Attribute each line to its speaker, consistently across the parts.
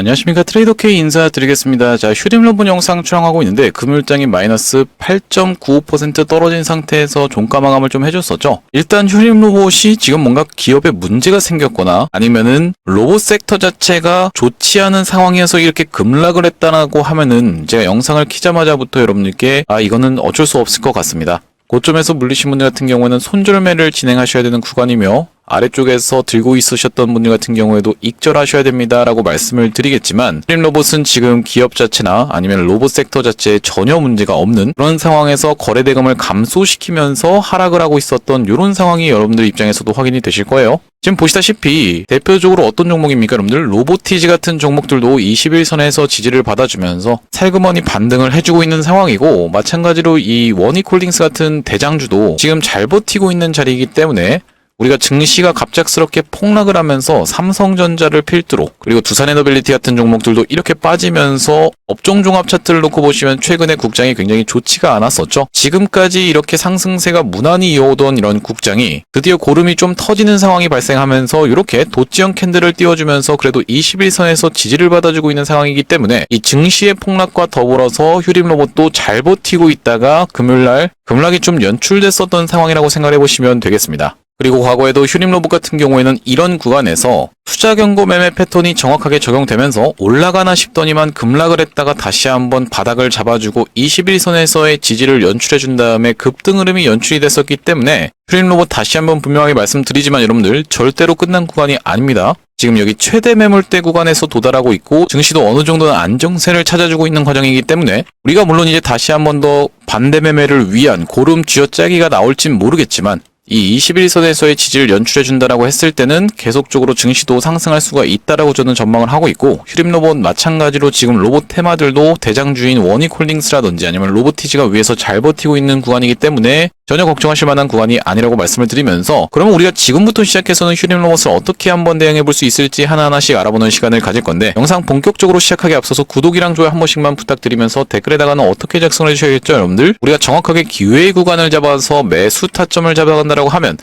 Speaker 1: 안녕하십니까 트레이더 K 인사드리겠습니다. 자 휴림 로봇 영상 촬영하고 있는데 금요일장이 마이너스 8.95% 떨어진 상태에서 종가 마감을 좀 해줬었죠. 일단 휴림 로봇이 지금 뭔가 기업에 문제가 생겼거나 아니면은 로봇 섹터 자체가 좋지 않은 상황이어서 이렇게 급락을 했다라고 하면은 제가 영상을 키자마자부터 여러분들께 아 이거는 어쩔 수 없을 것 같습니다. 고점에서 물리신 분들 같은 경우에는 손절매를 진행하셔야 되는 구간이며 아래쪽에서 들고 있으셨던 분들 같은 경우에도 익절하셔야 됩니다 라고 말씀을 드리겠지만 트림 로봇은 지금 기업 자체나 아니면 로봇 섹터 자체에 전혀 문제가 없는 그런 상황에서 거래 대금을 감소시키면서 하락을 하고 있었던 이런 상황이 여러분들 입장에서도 확인이 되실 거예요. 지금 보시다시피 대표적으로 어떤 종목입니까 여러분들 로보티지 같은 종목들도 21선에서 지지를 받아주면서 살그머니 반등을 해주고 있는 상황이고 마찬가지로 이 원이콜딩스 같은 대장주도 지금 잘 버티고 있는 자리이기 때문에 우리가 증시가 갑작스럽게 폭락을 하면서 삼성전자를 필두로 그리고 두산에너빌리티 같은 종목들도 이렇게 빠지면서 업종 종합 차트를 놓고 보시면 최근에 국장이 굉장히 좋지가 않았었죠. 지금까지 이렇게 상승세가 무난히 이어오던 이런 국장이 드디어 고름이 좀 터지는 상황이 발생하면서 이렇게 도지형 캔들을 띄워주면서 그래도 21선에서 지지를 받아주고 있는 상황이기 때문에 이 증시의 폭락과 더불어서 휴림 로봇도 잘 버티고 있다가 금요일날 급락이 좀 연출됐었던 상황이라고 생각해 보시면 되겠습니다. 그리고 과거에도 휴림 로봇 같은 경우에는 이런 구간에서 투자 경고 매매 패턴이 정확하게 적용되면서 올라가나 싶더니만 급락을 했다가 다시 한번 바닥을 잡아주고 21선에서의 지지를 연출해준 다음에 급등 흐름이 연출이 됐었기 때문에 휴림 로봇 다시 한번 분명하게 말씀드리지만 여러분들 절대로 끝난 구간이 아닙니다. 지금 여기 최대 매물대 구간에서 도달하고 있고 증시도 어느 정도는 안정세를 찾아주고 있는 과정이기 때문에 우리가 물론 이제 다시 한번 더 반대 매매를 위한 고름 쥐어짜기가 나올진 모르겠지만 이 21선에서의 지지를 연출해준다라고 했을 때는 계속적으로 증시도 상승할 수가 있다라고 저는 전망을 하고 있고 휴림 로봇 마찬가지로 지금 로봇 테마들도 대장주인 원이콜링스라든지 아니면 로보티지가 위에서 잘 버티고 있는 구간이기 때문에 전혀 걱정하실 만한 구간이 아니라고 말씀을 드리면서 그러면 우리가 지금부터 시작해서는 휴림 로봇을 어떻게 한번 대응해 볼 수 있을지 하나하나씩 알아보는 시간을 가질 건데 영상 본격적으로 시작하기 앞서서 구독이랑 좋아요 한 번씩만 부탁드리면서 댓글에다가는 어떻게 작성을 해주셔야겠죠 여러분들? 우리가 정확하게 기회의 구간을 잡아서 매수 타점을 잡아간다 라고 하면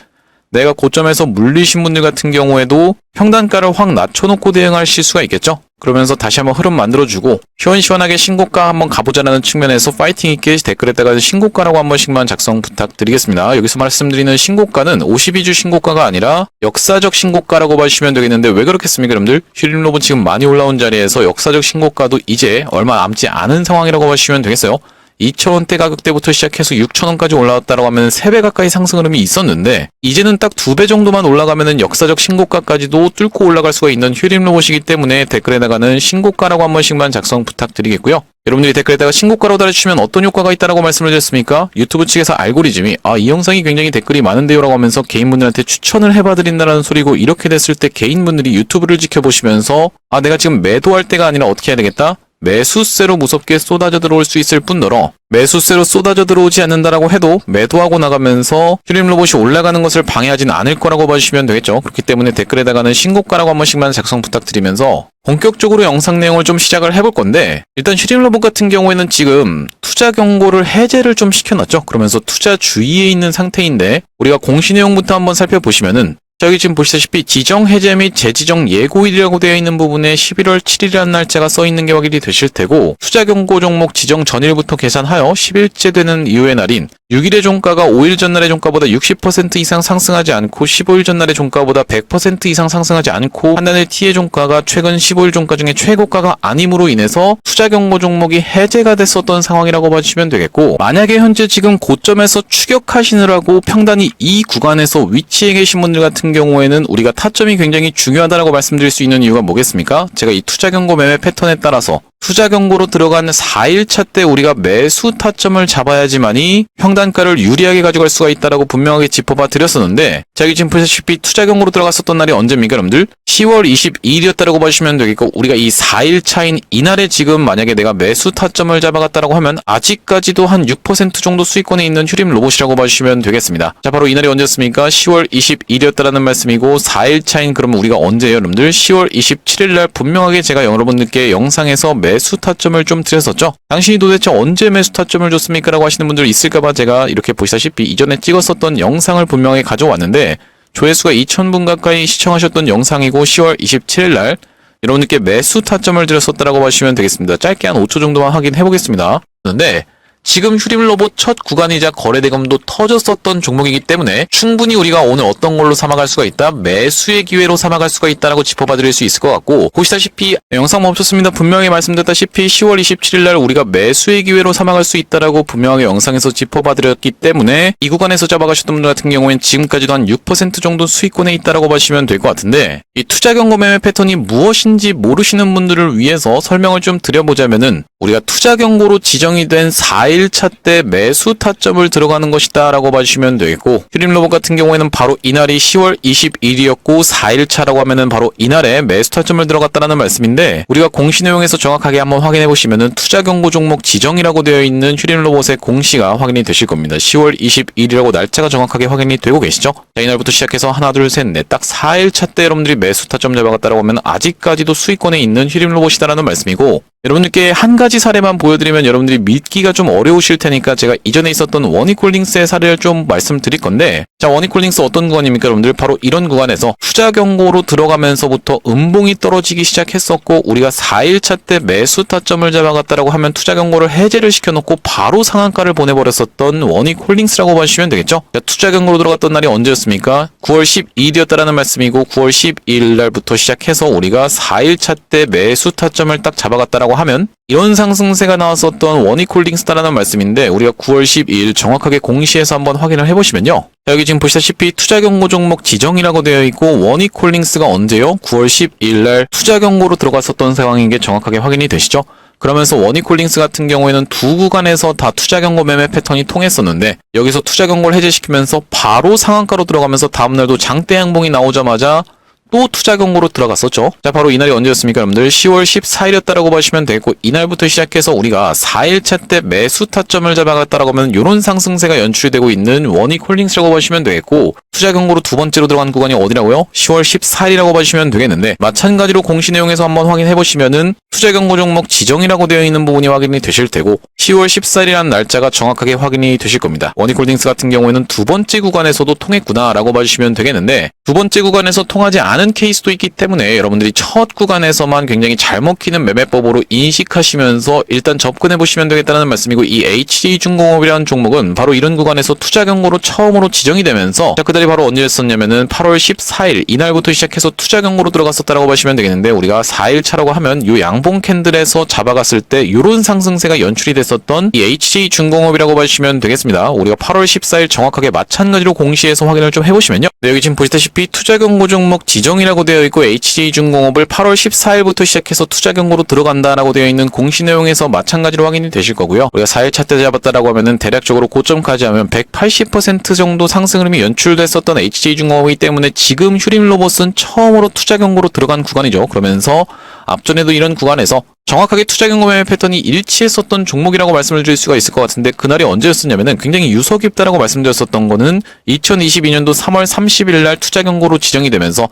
Speaker 1: 내가 고점에서 물리신 분들 같은 경우에도 평단가를 확 낮춰놓고 대응하실 수가 있겠죠? 그러면서 다시 한번 흐름 만들어주고 시원시원하게 신고가 한번 가보자라는 측면에서 파이팅 있게 댓글에다가 신고가라고 한 번씩만 작성 부탁드리겠습니다. 여기서 말씀드리는 신고가는 52주 신고가가 아니라 역사적 신고가라고 봐주시면 되겠는데 왜 그렇겠습니까 여러분들? 휴림 로봇 지금 많이 올라온 자리에서 역사적 신고가도 이제 얼마 남지 않은 상황이라고 봐주시면 되겠어요. 2,000원대 가격대부터 시작해서 6,000원까지 올라왔다고 하면 3배 가까이 상승 흐름이 있었는데 이제는 딱 2배 정도만 올라가면은 역사적 신고가까지도 뚫고 올라갈 수가 있는 휴림 로봇이기 때문에 댓글에다가는 신고가라고 한 번씩만 작성 부탁드리겠고요. 여러분들이 댓글에다가 신고가로 달아주시면 어떤 효과가 있다라고 말씀을 드렸습니까? 유튜브 측에서 알고리즘이 아 이 영상이 굉장히 댓글이 많은데요 라고 하면서 개인분들한테 추천을 해봐드린다는 소리고 이렇게 됐을 때 개인분들이 유튜브를 지켜보시면서 아 내가 지금 매도할 때가 아니라 어떻게 해야 되겠다? 매수세로 무섭게 쏟아져 들어올 수 있을 뿐더러 매수세로 쏟아져 들어오지 않는다라고 해도 매도하고 나가면서 휴림 로봇이 올라가는 것을 방해하지는 않을 거라고 봐주시면 되겠죠. 그렇기 때문에 댓글에다가는 신고가라고 한 번씩만 작성 부탁드리면서 본격적으로 영상 내용을 좀 시작을 해볼 건데 일단 휴림 로봇 같은 경우에는 지금 투자 경고를 해제를 좀 시켜놨죠. 그러면서 투자 주의에 있는 상태인데 우리가 공시 내용부터 한번 살펴보시면은 자, 여기 지금 보시다시피 지정 해제 및 재지정 예고일이라고 되어 있는 부분에 11월 7일이라는 날짜가 써 있는 게 확인이 되실 테고 투자 경고 종목 지정 전일부터 계산하여 10일째 되는 이후의 날인 6일의 종가가 5일 전날의 종가보다 60% 이상 상승하지 않고 15일 전날의 종가보다 100% 이상 상승하지 않고 판단의 T의 종가가 최근 15일 종가 중에 최고가가 아님으로 인해서 투자 경고 종목이 해제가 됐었던 상황이라고 봐주시면 되겠고 만약에 현재 지금 고점에서 추격하시느라고 평단이 이 구간에서 위치해 계신 분들 같은 경우에는 우리가 타점이 굉장히 중요하다라고 말씀드릴 수 있는 이유가 뭐겠습니까? 제가 이 투자 경고 매매 패턴에 따라서 투자 경고로 들어가는 4일차 때 우리가 매수 타점을 잡아야지만이 평단가를 유리하게 가져갈 수가 있다라고 분명하게 짚어봐 드렸었는데 자 여기 지금 보시다시피 투자 경고로 들어갔었던 날이 언제입니까 여러분들? 10월 22일이었다라고 봐주시면 되겠고 우리가 이 4일 차인 이날에 지금 만약에 내가 매수 타점을 잡아갔다라고 하면 아직까지도 한 6% 정도 수익권에 있는 휴림 로봇이라고 봐주시면 되겠습니다. 자 바로 이날이 언제였습니까? 10월 22일이었다라는 말씀이고 4일 차인 그러면 우리가 언제예요 여러분들? 10월 27일날 분명하게 제가 여러분들께 영상에서 매수 타점을 좀 드렸었죠. 당신이 도대체 언제 매수 타점을 줬습니까? 라고 하시는 분들 있을까봐 제가 이렇게 보시다시피 이전에 찍었었던 영상을 분명히 가져왔는데 조회수가 2,000분 가까이 시청하셨던 영상이고 10월 27일 날 여러분들께 매수 타점을 드렸었다라고 보시면 되겠습니다. 짧게 한 5초 정도만 확인해 보겠습니다. 그런데 지금 휴림 로봇 첫 구간이자 거래 대금도 터졌었던 종목이기 때문에 충분히 우리가 오늘 어떤 걸로 삼아갈 수가 있다 매수의 기회로 삼아갈 수가 있다라고 짚어봐 드릴 수 있을 것 같고 보시다시피 영상 멈췄습니다. 분명히 말씀드렸다시피 10월 27일 날 우리가 매수의 기회로 삼아갈 수 있다라고 분명하게 영상에서 짚어봐 드렸기 때문에 이 구간에서 잡아가셨던 분들 같은 경우에는 지금까지도 한 6% 정도 수익권에 있다라고 보시면 될 것 같은데 이 투자 경고 매매 패턴이 무엇인지 모르시는 분들을 위해서 설명을 좀 드려보자면은 우리가 투자 경고로 지정이 된 4일 차 때 매수 타점을 들어가는 것이다 라고 봐주시면 되겠고 휴림 로봇 같은 경우에는 바로 이날이 10월 21일이었고 4일차라고 하면은 바로 이날에 매수 타점을 들어갔다라는 말씀인데 우리가 공시 내용에서 정확하게 한번 확인해 보시면은 투자 경고 종목 지정이라고 되어 있는 휴림 로봇의 공시가 확인이 되실 겁니다. 10월 21일이라고 날짜가 정확하게 확인이 되고 계시죠? 자, 이날부터 시작해서 하나 둘 셋 넷 딱 4일차 때 여러분들이 매수 타점 잡아갔다라고 하면 아직까지도 수익권에 있는 휴림 로봇이다라는 말씀이고 여러분들께 한 가지 사례만 보여드리면 여러분들이 믿기가 좀 어려 우실 테니까 제가 이전에 있었던 원이콜링스의 사례를 좀 말씀드릴 건데 자 원이콜링스 어떤 구간입니까 여러분들? 바로 이런 구간에서 투자 경고로 들어가면서부터 음봉이 떨어지기 시작했었고 우리가 4일차 때 매수 타점을 잡아갔다라고 하면 투자 경고를 해제를 시켜놓고 바로 상한가를 보내버렸었던 원이콜링스라고 봐주시면 되겠죠? 자, 투자 경고로 들어갔던 날이 언제였습니까? 9월 12일이었다라는 말씀이고 9월 12일 날부터 시작해서 우리가 4일차 때 매수 타점을 딱 잡아갔다라고 하면 이런 상승세가 나왔었던 원이콜딩스다라는 말씀인데 우리가 9월 12일 정확하게 공시에서 한번 확인을 해보시면요. 자, 여기 지금 보시다시피 투자 경고 종목 지정이라고 되어 있고 원이콜링스가 언제요? 9월 12일 날 투자 경고로 들어갔었던 상황인 게 정확하게 확인이 되시죠? 그러면서 원이콜링스 같은 경우에는 두 구간에서 다 투자 경고 매매 패턴이 통했었는데 여기서 투자 경고를 해제시키면서 바로 상한가로 들어가면서 다음날도 장대 양봉이 나오자마자 또 투자 경고로 들어갔었죠. 자, 바로 이날이 언제였습니까, 여러분들? 10월 14일이었다라고 보시면 되겠고, 이날부터 시작해서 우리가 4일차 때 매수 타점을 잡아갔다라고 하면 이런 상승세가 연출이 되고 있는 원이콜링스라고 보시면 되겠고, 투자 경고로 두 번째로 들어간 구간이 어디라고요? 10월 14일이라고 보시면 되겠는데, 마찬가지로 공시 내용에서 한번 확인해 보시면은 투자 경고 종목 지정이라고 되어 있는 부분이 확인이 되실 테고, 10월 14일이라는 날짜가 정확하게 확인이 되실 겁니다. 원이콜딩스 같은 경우에는 두 번째 구간에서도 통했구나라고 봐주시면 되겠는데, 두 번째 구간에서 통하지 않은 케이스도 있기 때문에 여러분들이 첫 구간에서만 굉장히 잘 먹히는 매매법으로 인식하시면서 일단 접근해 보시면 되겠다는 말씀이고 이 HD중공업이라는 종목은 바로 이런 구간에서 투자 경고로 처음으로 지정이 되면서 자 그달이 바로 언제였었냐면은 8월 14일 이날부터 시작해서 투자 경고로 들어갔었다라고 보시면 되겠는데 우리가 4일 차라고 하면 요 양봉 캔들에서 잡아갔을 때 요런 상승세가 연출이 됐었던 이 HD중공업이라고 보시면 되겠습니다. 우리가 8월 14일 정확하게 마찬가지로 공시에서 확인을 좀 해보시면요. 네, 여기 지금 보시다시피 투자 경고 종목 지정 이라고 되어 있고 HD중공업을 8월 14일부터 시작해서 투자 경고로 들어간다라고 되어 있는 공시 내용에서 마찬가지로 확인이 되실 거고요. 우리가 4일차 때 잡았다라고 하면은 대략적으로 고점까지 하면 180% 정도 상승 흐름이 연출됐었던 HD중공업이기 때문에 지금 휴림 로봇은 처음으로 투자 경고로 들어간 구간이죠. 그러면서 앞전에도 이런 구간에서 정확하게 투자 경고 매매 패턴이 일치했었던 종목이라고 말씀을 드릴 수가 있을 것 같은데 그날이 언제였었냐면은 굉장히 유서 깊다라고 말씀드렸었던 거는 2022년도 3월 30일 날 투자 경고로 지정이 되면서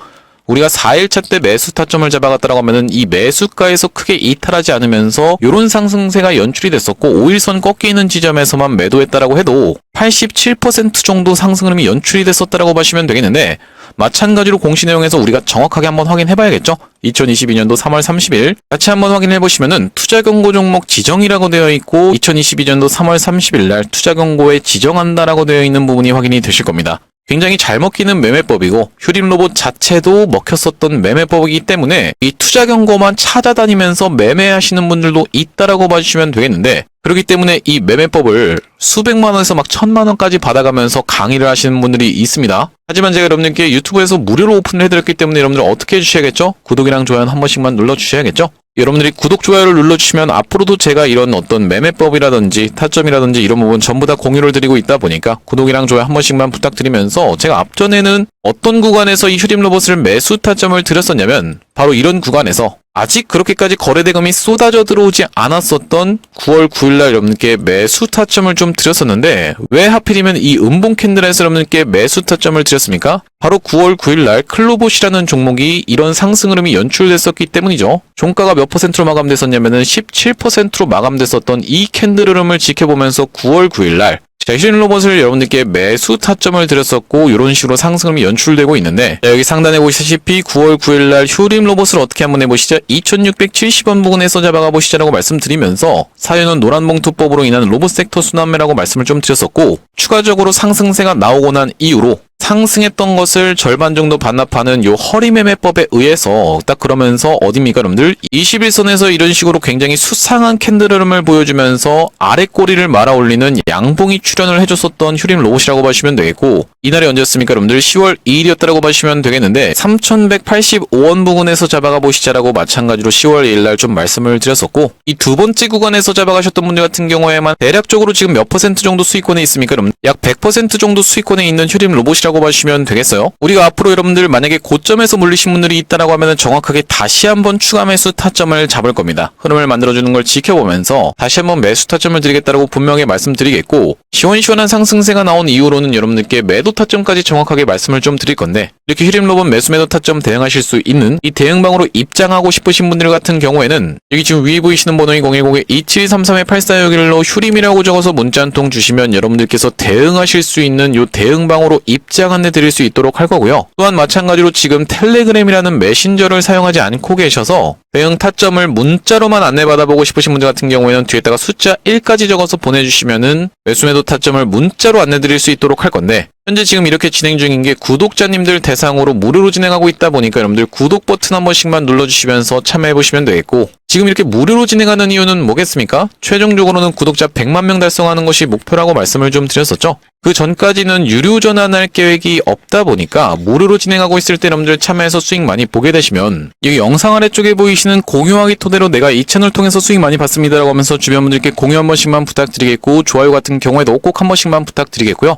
Speaker 1: 우리가 4일차 때 매수 타점을 잡아갔다라고 하면은 이 매수가에서 크게 이탈하지 않으면서 요런 상승세가 연출이 됐었고 5일선 꺾여 있는 지점에서만 매도했다라고 해도 87% 정도 상승 흐름이 연출이 됐었다라고 보시면 되겠는데 마찬가지로 공시 내용에서 우리가 정확하게 한번 확인해 봐야겠죠? 2022년도 3월 30일 같이 한번 확인해 보시면은 투자 경고 종목 지정이라고 되어 있고 2022년도 3월 30일 날 투자 경고에 지정한다라고 되어 있는 부분이 확인이 되실 겁니다. 굉장히 잘 먹히는 매매법이고 휴림 로봇 자체도 먹혔었던 매매법이기 때문에 이 투자 경고만 찾아다니면서 매매하시는 분들도 있다라고 봐주시면 되겠는데 그렇기 때문에 이 매매법을 수백만 원에서 막 천만 원까지 받아가면서 강의를 하시는 분들이 있습니다. 하지만 제가 여러분들께 유튜브에서 무료로 오픈을 해드렸기 때문에 여러분들 어떻게 해주셔야겠죠? 구독이랑 좋아요 한 번씩만 눌러주셔야겠죠? 여러분들이 구독, 좋아요를 눌러주시면 앞으로도 제가 이런 어떤 매매법이라든지 타점이라든지 이런 부분 전부 다 공유를 드리고 있다 보니까 구독이랑 좋아요 한 번씩만 부탁드리면서 제가 앞전에는 어떤 구간에서 이 휴림 로봇을 매수 타점을 드렸었냐면 바로 이런 구간에서 아직 그렇게까지 거래 대금이 쏟아져 들어오지 않았었던 9월 9일날 여러분께 매수 타점을 좀 드렸었는데 왜 하필이면 이 음봉 캔들에서 여러분께 매수 타점을 드렸습니까? 바로 9월 9일날 클로봇이라는 종목이 이런 상승 흐름이 연출됐었기 때문이죠. 종가가 몇 퍼센트로 마감됐었냐면은 17%로 마감됐었던 이 캔들 흐름을 지켜보면서 9월 9일날 자, 휴린 로봇을 여러분들께 매수 타점을 드렸었고 이런 식으로 상승이 연출되고 있는데 자, 여기 상단에 보시다시피 9월 9일 날 휴림 로봇을 어떻게 한번 해보시죠. 2670원 부근에서 잡아가 보시자라고 말씀드리면서 사유는 노란 봉투법으로 인한 로봇 섹터 순환매라고 말씀을 좀 드렸었고 추가적으로 상승세가 나오고 난 이후로 상승했던 것을 절반 정도 반납하는 요 허리매매법에 의해서 딱 그러면서 어딥니까 여러분들? 21선에서 이런 식으로 굉장히 수상한 캔들음을 보여주면서 아래 꼬리를 말아 올리는 양봉이 출현을 해줬었던 휴림 로봇이라고 보시면 되겠고 이날이 언제였습니까 여러분들? 10월 2일이었다라고 보시면 되겠는데 3185원 부근에서 잡아가 보시자라고 마찬가지로 10월 2일 날 좀 말씀을 드렸었고 이 두 번째 구간에서 잡아가셨던 분들 같은 경우에만 대략적으로 지금 몇 퍼센트 정도 수익권에 있습니까 여러분? 약 100% 정도 수익권에 있는 휴림 로봇이 라고 보시면 되겠어요? 우리가 앞으로 여러분들 만약에 고점에서 물리신 분들이 있다라고 하면 정확하게 다시 한번 추가 매수 타점을 잡을 겁니다. 흐름을 만들어주는 걸 지켜보면서 다시 한번 매수 타점을 드리겠다라고 분명히 말씀드리겠고 시원시원한 상승세가 나온 이후로는 여러분들께 매도 타점까지 정확하게 말씀을 좀 드릴 건데 이렇게 휴림 로봇 매수 매도 타점 대응하실 수 있는 이 대응방으로 입장하고 싶으신 분들 같은 경우에는 여기 지금 위에 보이시는 번호인 010-2733-8461로 휴림이라고 적어서 문자 한 통 주시면 여러분들께서 대응하실 수 있는 이 대응방으로 입장 안내 드릴 수 있도록 할 거고요. 또한 마찬가지로 지금 텔레그램이라는 메신저를 사용하지 않고 계셔서 대응 타점을 문자로만 안내받아보고 싶으신 분들 같은 경우에는 뒤에다가 숫자 1까지 적어서 보내주시면은 매수매도 타점을 문자로 안내드릴 수 있도록 할 건데 현재 지금 이렇게 진행 중인 게 구독자님들 대상으로 무료로 진행하고 있다 보니까 여러분들 구독 버튼 한 번씩만 눌러주시면서 참여해보시면 되겠고 지금 이렇게 무료로 진행하는 이유는 뭐겠습니까? 최종적으로는 구독자 100만 명 달성하는 것이 목표라고 말씀을 좀 드렸었죠. 그 전까지는 유료 전환할 계획이 없다 보니까 무료로 진행하고 있을 때 여러분들 참여해서 수익 많이 보게 되시면 여기 영상 아래쪽에 보이시는 공유하기 토대로 내가 이 채널 통해서 수익 많이 받습니다라고 하면서 주변 분들께 공유 한 번씩만 부탁드리겠고 좋아요 같은 경우에도 꼭 한 번씩만 부탁드리겠고요.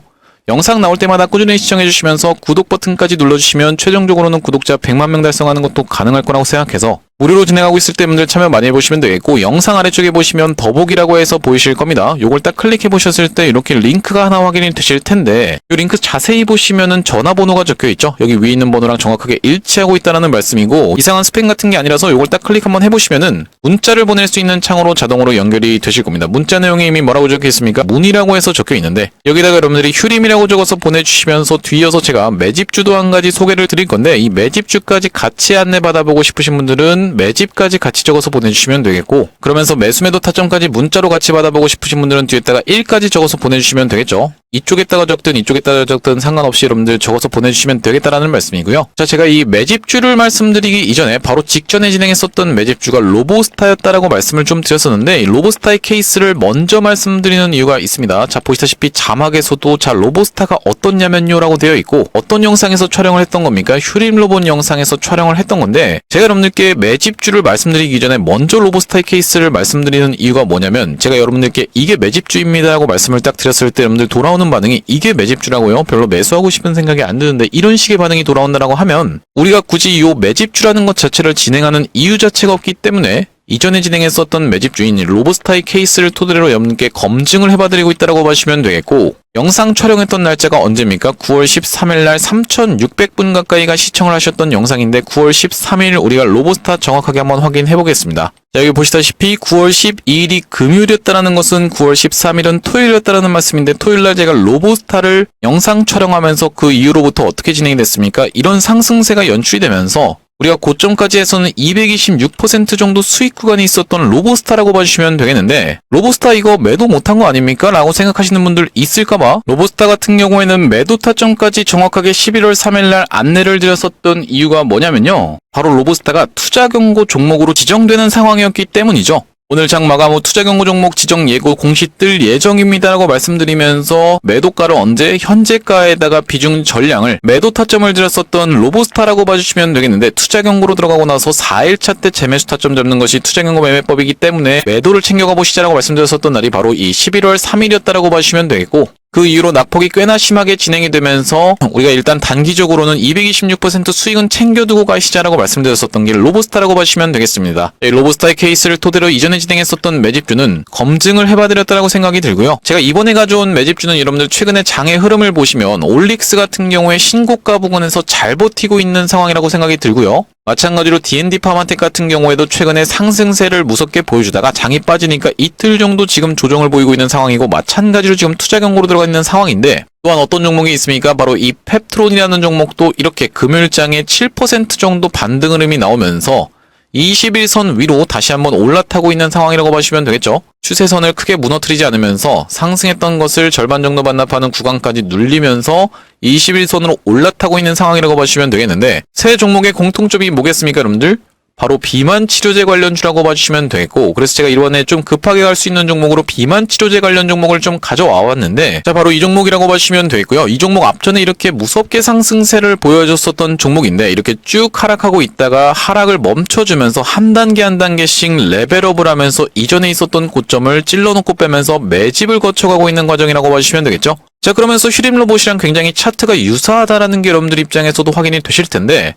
Speaker 1: 영상 나올 때마다 꾸준히 시청해주시면서 구독 버튼까지 눌러주시면 최종적으로는 구독자 100만 명 달성하는 것도 가능할 거라고 생각해서 무료로 진행하고 있을 때 분들 참여 많이 해보시면 되겠고 영상 아래쪽에 보시면 더보기라고 해서 보이실 겁니다. 요걸 딱 클릭해 보셨을 때 이렇게 링크가 하나 확인이 되실 텐데 이 링크 자세히 보시면은 전화번호가 적혀 있죠. 여기 위에 있는 번호랑 정확하게 일치하고 있다는 말씀이고 이상한 스팸 같은 게 아니라서 요걸 딱 클릭 한번 해보시면은 문자를 보낼 수 있는 창으로 자동으로 연결이 되실 겁니다. 문자 내용이 이미 뭐라고 적혀 있습니까? 문이라고 해서 적혀 있는데 여기다가 여러분들이 휴림이라고 적어서 보내주시면서 뒤이어서 제가 매집주도 한 가지 소개를 드릴 건데 이 매집주까지 같이 안내 받아보고 싶으신 분들은 매집까지 같이 적어서 보내주시면 되겠고 그러면서 매수매도 타점까지 문자로 같이 받아보고 싶으신 분들은 뒤에다가 1까지 적어서 보내주시면 되겠죠. 이쪽에다가 적든 이쪽에다가 적든 상관없이 여러분들 적어서 보내주시면 되겠다라는 말씀이고요. 자, 제가 이 매집주를 말씀드리기 이전에 바로 직전에 진행했었던 매집주가 로보스타였다라고 말씀을 좀 드렸었는데 이 로보스타의 케이스를 먼저 말씀드리는 이유가 있습니다. 자, 보시다시피 자막에서도 자, 로보스타가 어떻냐면요 라고 되어 있고 어떤 영상에서 촬영을 했던 겁니까? 휴림 로봇 영상에서 촬영을 했던 건데 제가 여러분들께 매 집주를 말씀드리기 전에 먼저 로보스타의 케이스를 말씀드리는 이유가 뭐냐면 제가 여러분들께 이게 매집주입니다 라고 말씀을 딱 드렸을 때 여러분들 돌아오는 반응이 이게 매집주라고요? 별로 매수하고 싶은 생각이 안 드는데 이런 식의 반응이 돌아온다라고 하면 우리가 굳이 이 매집주라는 것 자체를 진행하는 이유 자체가 없기 때문에 이전에 진행했었던 매집주인 로보스타의 케이스를 토대로 여러분께 검증을 해봐드리고 있다고 보시면 되겠고 영상 촬영했던 날짜가 언제입니까? 9월 13일 날 3,600분 가까이가 시청을 하셨던 영상인데 9월 13일 우리가 로보스타 정확하게 한번 확인해 보겠습니다. 자, 여기 보시다시피 9월 12일이 금요일이었다는 것은 9월 13일은 토요일이었다는 말씀인데 토요일 날 제가 로보스타를 영상 촬영하면서 그 이후로부터 어떻게 진행이 됐습니까? 이런 상승세가 연출이 되면서 우리가 고점까지 해서는 226% 정도 수익 구간이 있었던 로보스타라고 봐주시면 되겠는데 로보스타 이거 매도 못한 거 아닙니까? 라고 생각하시는 분들 있을까봐 로보스타 같은 경우에는 매도 타점까지 정확하게 11월 3일날 안내를 드렸었던 이유가 뭐냐면요 바로 로보스타가 투자 경고 종목으로 지정되는 상황이었기 때문이죠 오늘 장 마감 후 투자 경고 종목 지정 예고 공시 뜰 예정입니다라고 말씀드리면서 매도가를 언제 현재가에다가 비중 전량을 매도 타점을 들였었던 로보스타라고 봐주시면 되겠는데 투자 경고로 들어가고 나서 4일차 때 재매수 타점 잡는 것이 투자 경고 매매법이기 때문에 매도를 챙겨가 보시자라고 말씀드렸었던 날이 바로 이 11월 3일이었다라고 봐주시면 되겠고 그 이후로 낙폭이 꽤나 심하게 진행이 되면서 우리가 일단 단기적으로는 226% 수익은 챙겨두고 가시자라고 말씀드렸었던 게 로보스타라고 보시면 되겠습니다. 이 로보스타의 케이스를 토대로 이전에 진행했었던 매집주는 검증을 해봐드렸다고 생각이 들고요. 제가 이번에 가져온 매집주는 여러분들 최근에 장의 흐름을 보시면 올릭스 같은 경우에 신고가 부근에서 잘 버티고 있는 상황이라고 생각이 들고요. 마찬가지로 D&D 파마텍 같은 경우에도 최근에 상승세를 무섭게 보여주다가 장이 빠지니까 이틀 정도 지금 조정을 보이고 있는 상황이고 마찬가지로 지금 투자 경고로 들어가 있는 상황인데 또한 어떤 종목이 있습니까? 바로 이 펩트론이라는 종목도 이렇게 금요일장에 7% 정도 반등 흐름이 나오면서 21선 위로 다시 한번 올라타고 있는 상황이라고 보시면 되겠죠. 추세선을 크게 무너뜨리지 않으면서 상승했던 것을 절반 정도 반납하는 구간까지 눌리면서 21선으로 올라타고 있는 상황이라고 보시면 되겠는데 새 종목의 공통점이 뭐겠습니까, 여러분들? 바로 비만 치료제 관련주라고 봐주시면 되겠고 그래서 제가 이번에 좀 급하게 갈 수 있는 종목으로 비만 치료제 관련 종목을 좀 가져와 왔는데 자 바로 이 종목이라고 봐주시면 되겠고요. 이 종목 앞전에 이렇게 무섭게 상승세를 보여줬었던 종목인데 이렇게 쭉 하락하고 있다가 하락을 멈춰주면서 한 단계 한 단계씩 레벨업을 하면서 이전에 있었던 고점을 찔러놓고 빼면서 매집을 거쳐가고 있는 과정이라고 봐주시면 되겠죠? 자 그러면서 휴림 로봇이랑 굉장히 차트가 유사하다라는 게 여러분들 입장에서도 확인이 되실 텐데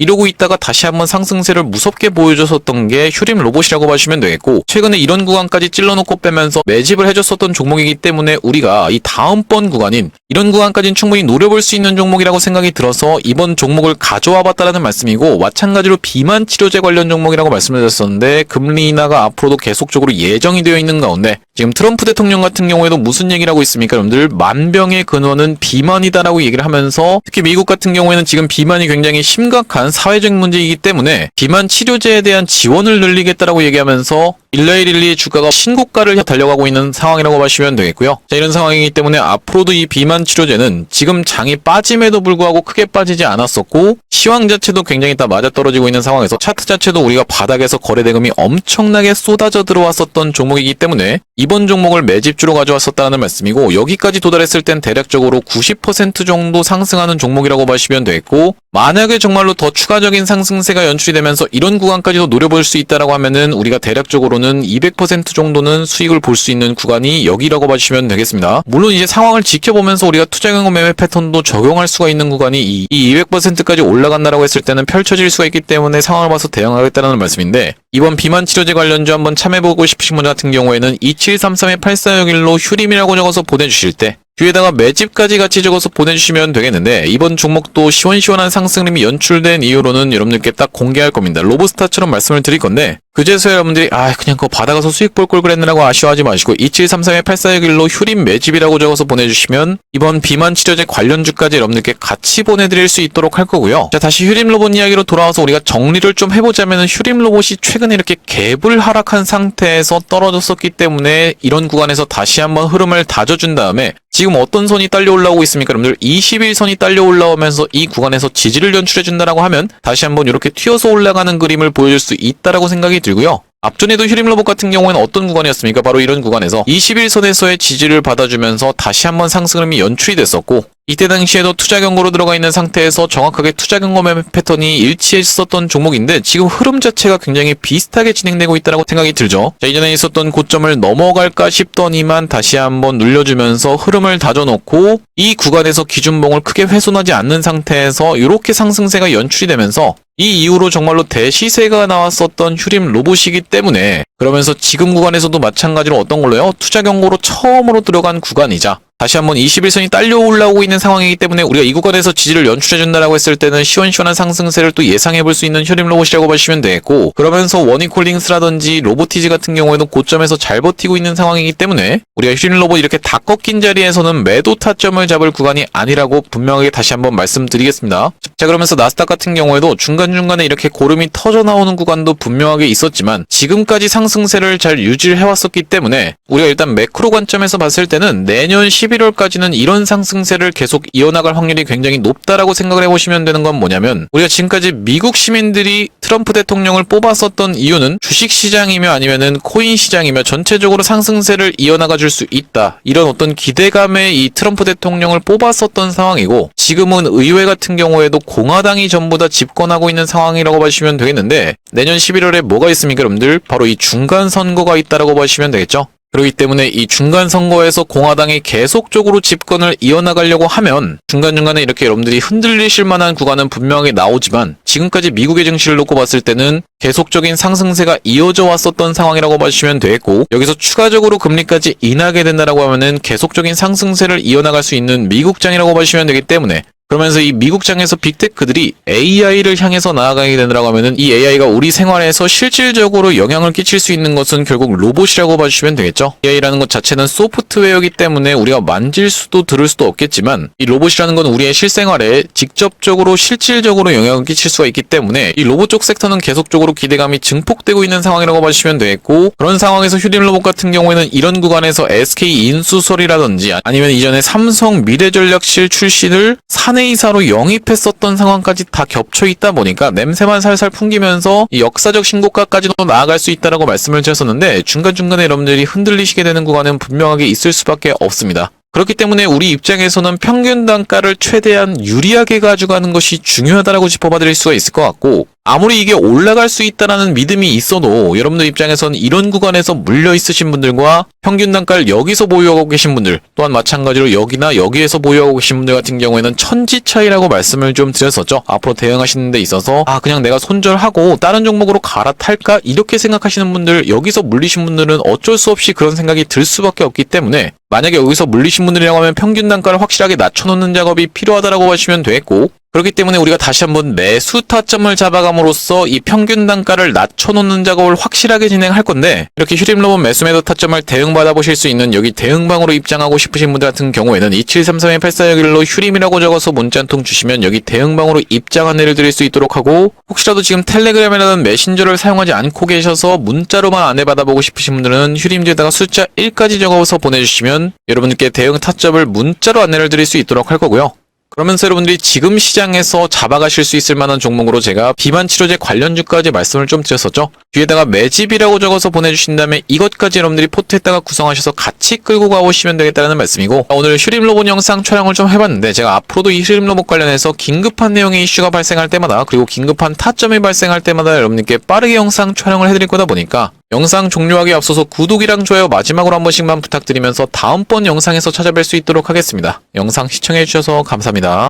Speaker 1: 이러고 있다가 다시 한번 상승세를 무섭게 보여줬었던 게 휴림 로봇이라고 봐주시면 되겠고 최근에 이런 구간까지 찔러놓고 빼면서 매집을 해줬었던 종목이기 때문에 우리가 이 다음번 구간인 이런 구간까지는 충분히 노려볼 수 있는 종목이라고 생각이 들어서 이번 종목을 가져와 봤다라는 말씀이고 마찬가지로 비만 치료제 관련 종목이라고 말씀을 드렸었는데 금리 인하가 앞으로도 계속적으로 예정이 되어 있는 가운데 지금 트럼프 대통령 같은 경우에도 무슨 얘기를 하고 있습니까 여러분들? 만병의 근원은 비만이다라고 얘기를 하면서 특히 미국 같은 경우에는 지금 비만이 굉장히 심각한 사회적 문제이기 때문에 비만 치료제에 대한 지원을 늘리겠다라고 얘기하면서 일라이릴리의 주가가 신고가를 달려가고 있는 상황이라고 보시면 되겠고요. 자, 이런 상황이기 때문에 앞으로도 이 비만 치료제는 지금 장이 빠짐에도 불구하고 크게 빠지지 않았었고 시황 자체도 굉장히 다 맞아떨어지고 있는 상황에서 차트 자체도 우리가 바닥에서 거래 대금이 엄청나게 쏟아져 들어왔었던 종목이기 때문에 이번 종목을 매집주로 가져왔었다는 말씀이고 여기까지 도달했을 땐 대략적으로 90% 정도 상승하는 종목이라고 보시면 되겠고 만약에 정말로 더 추가적인 상승세가 연출이 되면서 이런 구간까지도 노려볼 수 있다라고 하면은 우리가 대략적으로는 200% 정도는 수익을 볼 수 있는 구간이 여기라고 봐주시면 되겠습니다. 물론 이제 상황을 지켜보면서 우리가 투자 경험 매매 패턴도 적용할 수가 있는 구간이 이, 이 200%까지 올라간다라고 했을 때는 펼쳐질 수가 있기 때문에 상황을 봐서 대응하겠다는 말씀인데 이번 비만 치료제 관련주 한번 참여해보고 싶으신 분 같은 경우에는 2733-8461로 휴림이라고 적어서 보내주실 때 뒤에다가 매집까지 같이 적어서 보내주시면 되겠는데 이번 종목도 시원시원한 상승림이 연출된 이유로는 여러분들께 딱 공개할 겁니다. 로보스타처럼 말씀을 드릴 건데 그제서야 여러분들이 아 그냥 그거 받아가서 수익 볼 걸 그랬느라고 아쉬워하지 마시고 2733-8461로 휴림 매집이라고 적어서 보내주시면 이번 비만 치료제 관련주까지 여러분들께 같이 보내드릴 수 있도록 할 거고요. 자 다시 휴림 로봇 이야기로 돌아와서 우리가 정리를 좀 해보자면 휴림 로봇이 최근에 이렇게 갭을 하락한 상태에서 떨어졌었기 때문에 이런 구간에서 다시 한번 흐름을 다져준 다음에 지금 어떤 선이 딸려 올라오고 있습니까? 여러분들 21선이 딸려 올라오면서 이 구간에서 지지를 연출해 준다라고 하면 다시 한번 이렇게 튀어서 올라가는 그림을 보여줄 수 있다라고 생각이 들고요. 앞전에도 휴림 로봇 같은 경우에는 어떤 구간이었습니까? 바로 이런 구간에서 21선에서의 지지를 받아주면서 다시 한번 상승음이 연출이 됐었고 이때 당시에도 투자 경고로 들어가 있는 상태에서 정확하게 투자 경고 매매 패턴이 일치했었던 종목인데 지금 흐름 자체가 굉장히 비슷하게 진행되고 있다고 생각이 들죠. 자, 이전에 있었던 고점을 넘어갈까 싶더니만 다시 한번 눌려주면서 흐름을 다져놓고 이 구간에서 기준봉을 크게 훼손하지 않는 상태에서 이렇게 상승세가 연출이 되면서 이 이후로 정말로 대시세가 나왔었던 휴림 로봇이기 때문에 그러면서 지금 구간에서도 마찬가지로 어떤 걸로요? 투자 경고로 처음으로 들어간 구간이자 다시 한번 21선이 딸려 올라오고 있는 상황이기 때문에 우리가 이 구간에서 지지를 연출해준다라고 했을 때는 시원시원한 상승세를 또 예상해볼 수 있는 휴림 로봇이라고 보시면 되겠고 그러면서 원익홀딩스라든지 로보티즈 같은 경우에도 고점에서 잘 버티고 있는 상황이기 때문에 우리가 휴림 로봇 이렇게 다 꺾인 자리에서는 매도 타점을 잡을 구간이 아니라고 분명하게 다시 한번 말씀드리겠습니다. 자 그러면서 나스닥 같은 경우에도 중간중간에 이렇게 고름이 터져 나오는 구간도 분명하게 있었지만 지금까지 상승세를 잘 유지를 해왔었기 때문에 우리가 일단 매크로 관점에서 봤을 때는 내년 11월까지는 이런 상승세를 계속 이어나갈 확률이 굉장히 높다라고 생각을 해보시면 되는 건 뭐냐면 우리가 지금까지 미국 시민들이 트럼프 대통령을 뽑았었던 이유는 주식 시장이며 아니면은 코인 시장이며 전체적으로 상승세를 이어나가 줄 수 있다. 이런 어떤 기대감에 이 트럼프 대통령을 뽑았었던 상황이고 지금은 의회 같은 경우에도 공화당이 전부 다 집권하고 있는 상황이라고 보시면 되겠는데 내년 11월에 뭐가 있습니까 여러분들? 바로 이 중간 선거가 있다라고 보시면 되겠죠. 그렇기 때문에 이 중간 선거에서 공화당이 계속적으로 집권을 이어나가려고 하면 중간중간에 이렇게 여러분들이 흔들리실 만한 구간은 분명하게 나오지만 지금까지 미국의 증시를 놓고 봤을 때는 계속적인 상승세가 이어져 왔었던 상황이라고 보시면 되겠고 여기서 추가적으로 금리까지 인하게 된다라고 하면은 계속적인 상승세를 이어나갈 수 있는 미국장이라고 보시면 되기 때문에 그러면서 이 미국장에서 빅테크들이 AI를 향해서 나아가게 되느라고 하면은 이 AI가 우리 생활에서 실질적으로 영향을 끼칠 수 있는 것은 결국 로봇이라고 봐주시면 되겠죠. AI라는 것 자체는 소프트웨어이기 때문에 우리가 만질 수도 들을 수도 없겠지만 이 로봇이라는 건 우리의 실생활에 직접적으로 실질적으로 영향을 끼칠 수가 있기 때문에 이 로봇 쪽 섹터는 계속적으로 기대감이 증폭되고 있는 상황이라고 봐주시면 되겠고 그런 상황에서 휴대용 로봇 같은 경우에는 이런 구간에서 SK 인수설이라든지 아니면 이전에 삼성 미래전략실 출신을 사내 이사로 영입했었던 상황까지 다 겹쳐 있다 보니까 냄새만 살살 풍기면서 이 역사적 신고가까지도 나아갈 수 있다라고 말씀을 드렸었는데 중간중간에 여러분들이 흔들리시게 되는 구간은 분명하게 있을 수밖에 없습니다. 그렇기 때문에 우리 입장에서는 평균 단가를 최대한 유리하게 가져가는 것이 중요하다라고 짚어봐 드릴 수가 있을 것 같고 아무리 이게 올라갈 수 있다라는 믿음이 있어도 여러분들 입장에선 이런 구간에서 물려 있으신 분들과 평균 단가를 여기서 보유하고 계신 분들 또한 마찬가지로 여기나 여기에서 보유하고 계신 분들 같은 경우에는 천지 차이라고 말씀을 좀 드렸었죠. 앞으로 대응하시는 데 있어서 아 그냥 내가 손절하고 다른 종목으로 갈아탈까 이렇게 생각하시는 분들 여기서 물리신 분들은 어쩔 수 없이 그런 생각이 들 수밖에 없기 때문에 만약에 여기서 물리신 분들이라고 하면 평균 단가를 확실하게 낮춰놓는 작업이 필요하다라고 보시면 되겠고 그렇기 때문에 우리가 다시 한번 매수 타점을 잡아감으로써 이 평균 단가를 낮춰놓는 작업을 확실하게 진행할 건데 이렇게 휴림 로봇 매수 매도 타점을 대응 받아 보실 수 있는 여기 대응방으로 입장하고 싶으신 분들 같은 경우에는 2733-8461로 휴림이라고 적어서 문자 한 통 주시면 여기 대응방으로 입장 안내를 드릴 수 있도록 하고 혹시라도 지금 텔레그램이라든 메신저를 사용하지 않고 계셔서 문자로만 안내 받아보고 싶으신 분들은 휴림지에다가 숫자 1까지 적어서 보내주시면 여러분들께 대응 타점을 문자로 안내를 드릴 수 있도록 할 거고요. 그러면서 여러분들이 지금 시장에서 잡아가실 수 있을 만한 종목으로 제가 비만 치료제 관련주까지 말씀을 좀 드렸었죠. 뒤에다가 매집이라고 적어서 보내주신 다음에 이것까지 여러분들이 포트에다가 구성하셔서 같이 끌고 가보시면 되겠다는 말씀이고 오늘 휴림 로봇 영상 촬영을 좀 해봤는데 제가 앞으로도 이 휴림 로봇 관련해서 긴급한 내용의 이슈가 발생할 때마다 그리고 긴급한 타점이 발생할 때마다 여러분들께 빠르게 영상 촬영을 해드릴 거다 보니까 영상 종료하기 앞서서 구독이랑 좋아요 마지막으로 한 번씩만 부탁드리면서 다음번 영상에서 찾아뵐 수 있도록 하겠습니다. 영상 시청해주셔서 감사합니다.